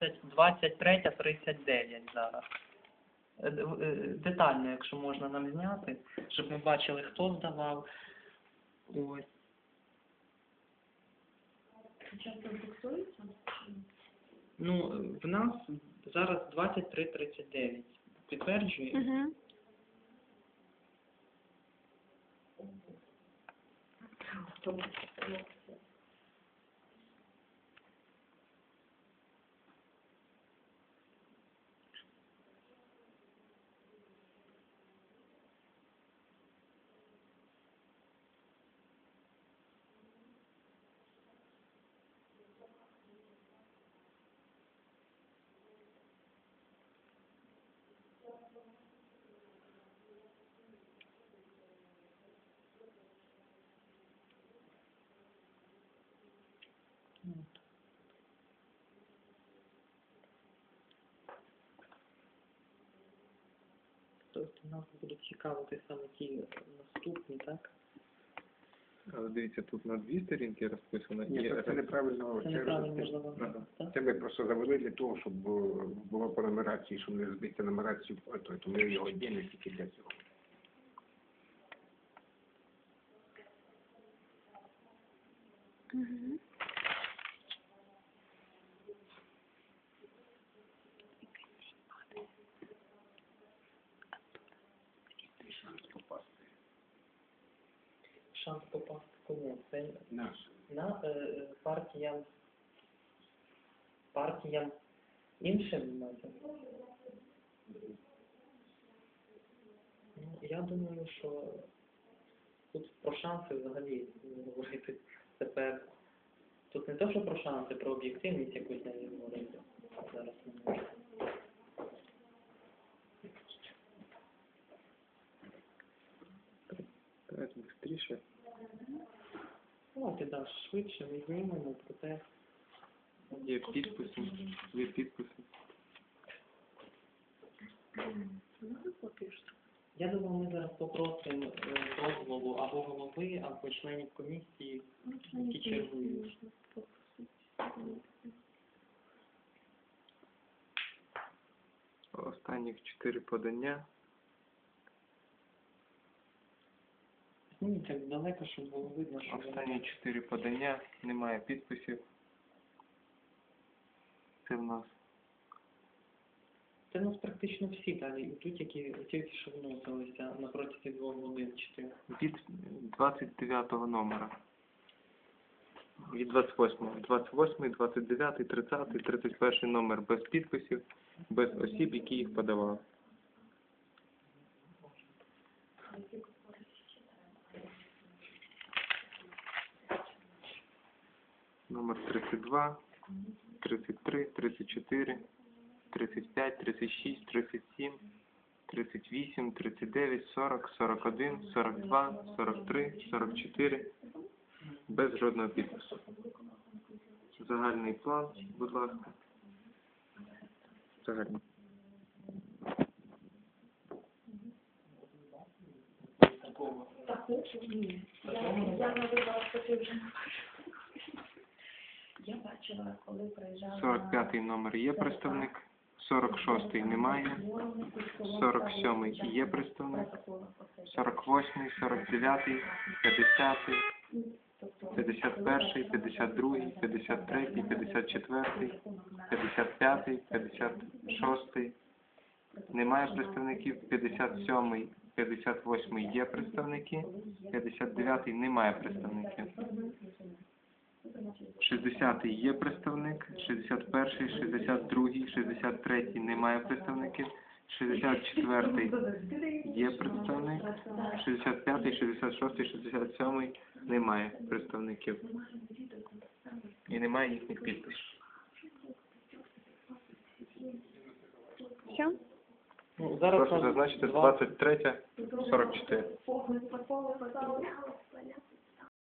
23.39 зараз. Е, е, Детально, якщо можна нам зняти, щоб ми бачили, хто здавав. Ось. Ну, в нас зараз 23.39. Підтверджує? Угу. Тобто нас будуть цікавити саме ті е, наступні, так? Але дивіться, тут на дві сторінки розписано. Ні, то це неправильно. Це неправильно можливо, Ага. так? Це ми просто завели для того, щоб е, було по нумерації, щоб не збити нумерацію, а то, то ми його діли тільки для цього. Угу. Шанс попасти кому? Це Наш. на е, партіям партіям іншим надо? Ну, я думаю, що тут про шанси взагалі не говорити тепер. Тут не те, що про шанси, про об'єктивність якусь не говорити. Зараз не можу. Давайте швидше. Ну, ти швидше, ми знімемо, проте Є підписи, є підписи. Я думаю, ми зараз попросимо е, дозволу або голови, або членів комісії, які чергують. Останніх чотири подання. Ну, так далеко, щоб було видно, що Останні чотири подання. Немає підписів. Це в нас. Це у нас практично всі далі йдуть, які тільки що вносилися на протязі двох годин чотири. Від 29 номера. Від 28. 28, 29, 30, 31 номер без підписів, без осіб, які їх подавали. Номер 32, 33, 34, 35, 36, 37, 38, 39, 40, 41, 42, 43, 44. Без жодного підпису. Загальний план, будь ласка. Загальний. Так, ні. Я, я не видала, що ти вже не бачила. Бачила, коли приїжджала... 45 номер є представник. 46 немає. 47 є представник. 48, 49, 50, 51, 52, 53, 54, 55, 56. Немає представників. 57, 58 є представники. 59 немає представників. 60 є представник, 61, 62, 63 немає представників, 64 є представник, 65, 66, 67 немає представників. І немає їхніх підписів. Все? Ну, зараз Прошу зазначити два- 23, 44. Повний протокол,